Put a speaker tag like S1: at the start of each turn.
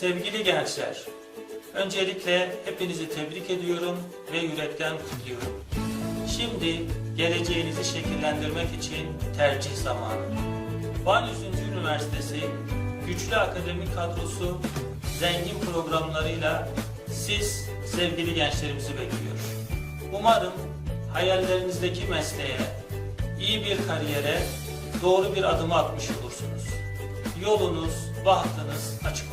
S1: Sevgili gençler, öncelikle hepinizi tebrik ediyorum ve yürekten kutluyorum. Şimdi geleceğinizi şekillendirmek için tercih zamanı. Van 100. Üniversitesi güçlü akademik kadrosu, zengin programlarıyla siz sevgili gençlerimizi bekliyor. Umarım hayallerinizdeki mesleğe, iyi bir kariyere doğru bir adım atmış olursunuz. Yolunuz, bahtınız açık